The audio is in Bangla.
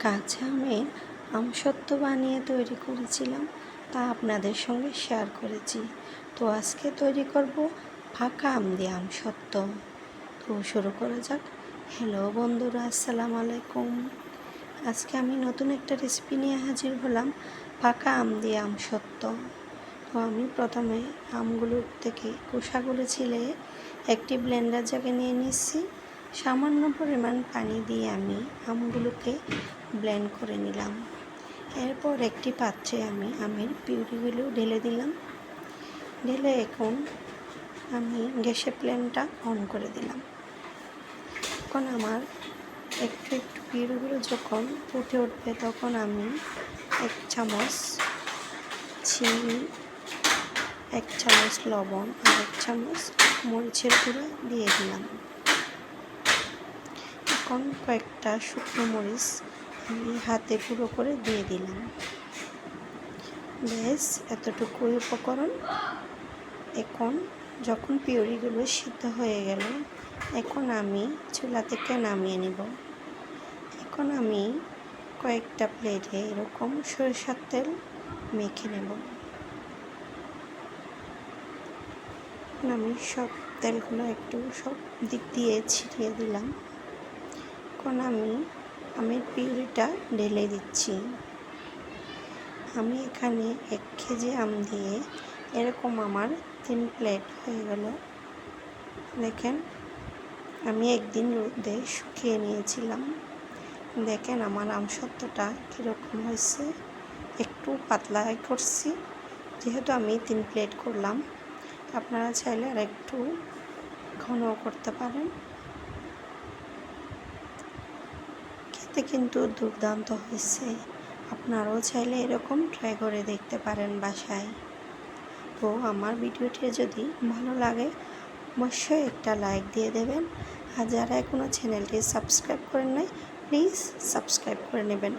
কাঁচা আমের আমসত্ত্ব বানিয়ে তৈরি করেছিলাম, তা আপনাদের সঙ্গে শেয়ার করেছি। তো আজকে তৈরি করব ফাঁকা আম দিয়ে আমসত্ত্ব। তো শুরু করা যাক। হ্যালো বন্ধুরা, আসসালামু আলাইকুম। আজকে আমি নতুন একটা রেসিপি নিয়ে হাজির হলাম, ফাঁকা আম দিয়ে আমসত্ত্ব। তো আমি প্রথমে আমগুলোর থেকে খোসাগুলো ছিলে একটি ব্লেন্ডার জাগে নিয়ে নিচ্ছি। সামান্য পরিমাণ পানি দিয়ে আমি আমগুলোকে ব্লেন্ড করে নিলাম। এরপর একটি পাত্রে আমি আমের পিউরিগুলো ঢেলে দিলাম। ঢেলে এখন আমি গ্যাসের প্লেনটা অন করে দিলাম। এখন আমার একটু একটু পিউরিগুলো যখন ফুটে উঠবে তখন আমি এক চামচ চিনি, এক চামচ লবণ আর এক চামচ মরিচের গুঁড়ো দিয়ে দিলাম। এখন কয়েকটা শুকনো মরিচ আমি হাতে গুঁড়ো করে দিয়ে দিলাম। ব্যাস, এতটুকুই উপকরণ। এখন যখন পিউরিগুলো সিদ্ধ হয়ে গেল, এখন আমি চুলা থেকে নামিয়ে নেব। এখন আমি কয়েকটা প্লেটে এরকম সরিষার তেল মেখে নেব। আমি সব তেলগুলো একটু সব দিক দিয়ে ছিটিয়ে দিলাম। এখন আমি আমের পিউরিটা ঢেলে দিচ্ছি। আমি এখানে এক কেজি আম দিয়ে এরকম আমার তিন প্লেট হয়ে গেল। দেখেন, আমি একদিন রোদে শুকিয়ে নিয়েছিলাম। দেখেন আমার আম সত্যটা কীরকম হয়েছে। একটু পাতলা করছি, যেহেতু আমি তিন প্লেট করলাম। আপনারা চাইলে আর একটু ঘন করতে পারেন। খেতে কিন্তু দুর্দান্ত হয়েছে। আপনারাও চাইলে এরকম ট্রাই করে দেখতে পারেন বাসায়। তো আমার ভিডিওটি যদি ভালো লাগে, অবশ্যই একটা লাইক দিয়ে দেবেন। আর যারা এখনও চ্যানেলটি সাবস্ক্রাইব করেন নাই প্লিজ সাবস্ক্রাইব করে নেবেন।